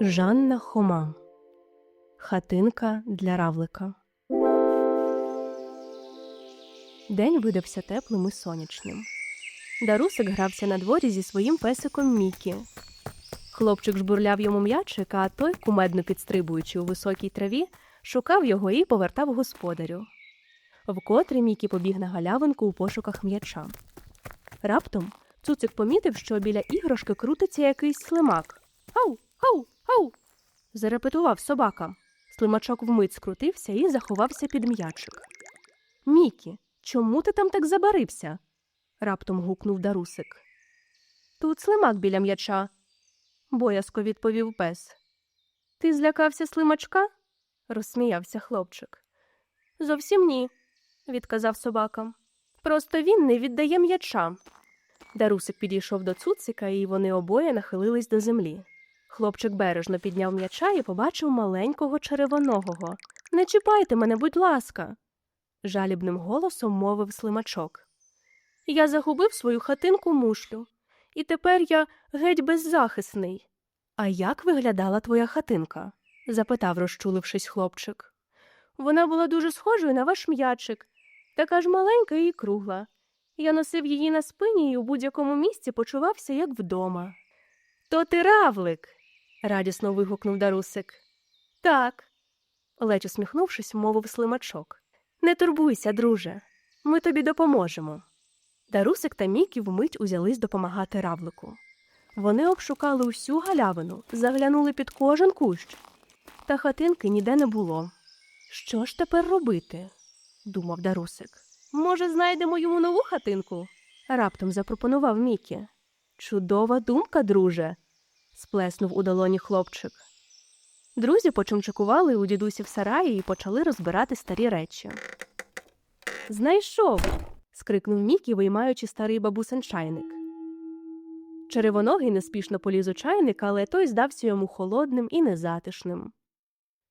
Жанна Хома. Хатинка для равлика. День видався теплим і сонячним. Дарусик грався на дворі зі своїм песиком Мікі. Хлопчик жбурляв йому м'ячик, а той, кумедно підстрибуючи у високій траві, шукав його і повертав господарю. Вкотре Мікі побіг на галявинку у пошуках м'яча. Раптом цуцик помітив, що біля іграшки крутиться якийсь слимак. Ау, ау, ау. зарепетував собака. Слимачок вмить скрутився і заховався під м'ячик. Мікі, чому ти там так забарився? раптом гукнув Дарусик. Тут слимак біля м'яча, боязко відповів пес. Ти злякався слимачка? розсміявся хлопчик. Зовсім ні, відказав собака. Просто він не віддає м'яча. Дарусик підійшов до цуцика, і вони обоє нахилились до землі. Хлопчик бережно підняв м'яча і побачив маленького черевоногого. Не чіпайте мене, будь ласка, жалібним голосом мовив слимачок. Я загубив свою хатинку мушлю, і тепер я геть беззахисний. А як виглядала твоя хатинка? запитав, розчулившись хлопчик. Вона була дуже схожою на ваш м'ячик, така ж маленька і кругла. Я носив її на спині і у будь-якому місці почувався, як вдома. То ти равлик. Радісно вигукнув Дарусик. Так, ледь усміхнувшись, мовив слимачок. Не турбуйся, друже, ми тобі допоможемо. Дарусик та Мікі вмить узялись допомагати равлику. Вони обшукали усю галявину, заглянули під кожен кущ, та хатинки ніде не було. Що ж тепер робити? думав Дарусик. Може, знайдемо йому нову хатинку? раптом запропонував Мікі. Чудова думка, друже, сплеснув у долоні хлопчик. Друзі почумчикували у дідусі в сараї і почали розбирати старі речі. Знайшов. скрикнув Мікі, виймаючи старий бабусин чайник. Черевоногий неспішно поліз у чайник, але той здався йому холодним і незатишним.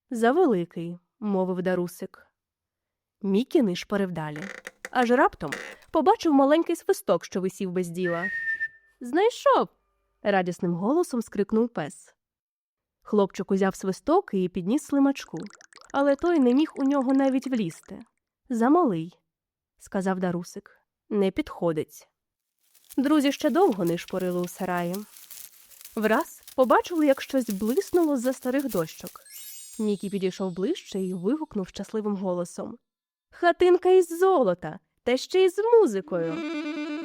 Завеликий, мовив Дарусик. Мікі нишпорив далі. Аж раптом побачив маленький свисток, що висів без діла. Знайшов. Радісним голосом скрикнув пес. Хлопчик узяв свисток і підніс слимачку, але той не міг у нього навіть влізти. Замалий, сказав Дарусик. Не підходить. Друзі ще довго нишпорили у сараї. Враз побачили, як щось блиснуло з-за старих дощок. Нікі підійшов ближче і вигукнув щасливим голосом Хатинка із золота, та ще й з музикою.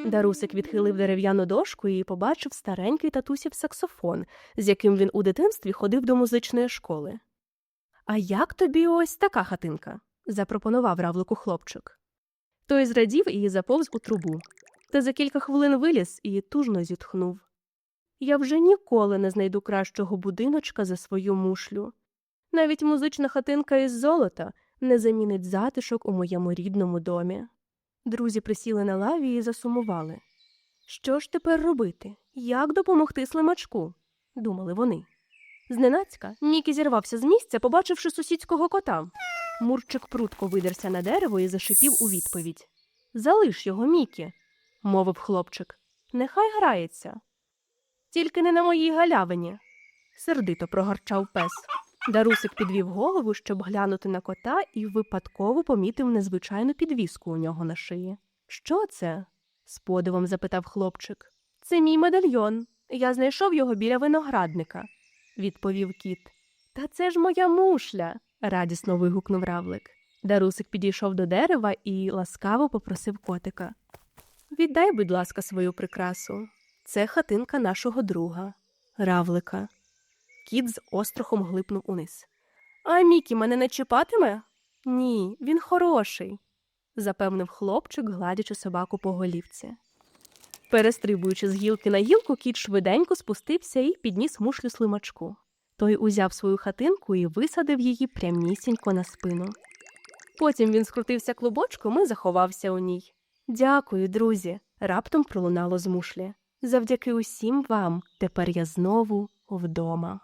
Дарусик відхилив дерев'яну дошку і побачив старенький татусів саксофон, з яким він у дитинстві ходив до музичної школи. А як тобі ось така хатинка? запропонував равлику хлопчик. Той зрадів і заповз у трубу, та за кілька хвилин виліз і тужно зітхнув. Я вже ніколи не знайду кращого будиночка за свою мушлю. Навіть музична хатинка із золота не замінить затишок у моєму рідному домі. Друзі присіли на лаві і засумували. Що ж тепер робити? Як допомогти слимачку? думали вони. Зненацька Мікі зірвався з місця, побачивши сусідського кота. Мурчик прутко видерся на дерево і зашипів у відповідь. Залиш його, Мікі, мовив хлопчик. Нехай грається. Тільки не на моїй галявині, сердито прогорчав пес. Дарусик підвів голову, щоб глянути на кота, і випадково помітив незвичайну підвіску у нього на шиї. Що це? з подивом запитав хлопчик. Це мій медальйон. Я знайшов його біля виноградника, відповів кіт. Та це ж моя мушля, радісно вигукнув равлик. Дарусик підійшов до дерева і ласкаво попросив котика. Віддай, будь ласка, свою прикрасу. Це хатинка нашого друга, равлика. Кіт з острохом глипнув униз. А Мікі мене не чіпатиме? Ні, він хороший, запевнив хлопчик, гладячи собаку по голівці. Перестрибуючи з гілки на гілку, кіт швиденько спустився і підніс мушлю слимачку. Той узяв свою хатинку і висадив її прямнісінько на спину. Потім він скрутився клубочком і заховався у ній. Дякую, друзі, раптом пролунало з мушлі. Завдяки усім вам тепер я знову вдома.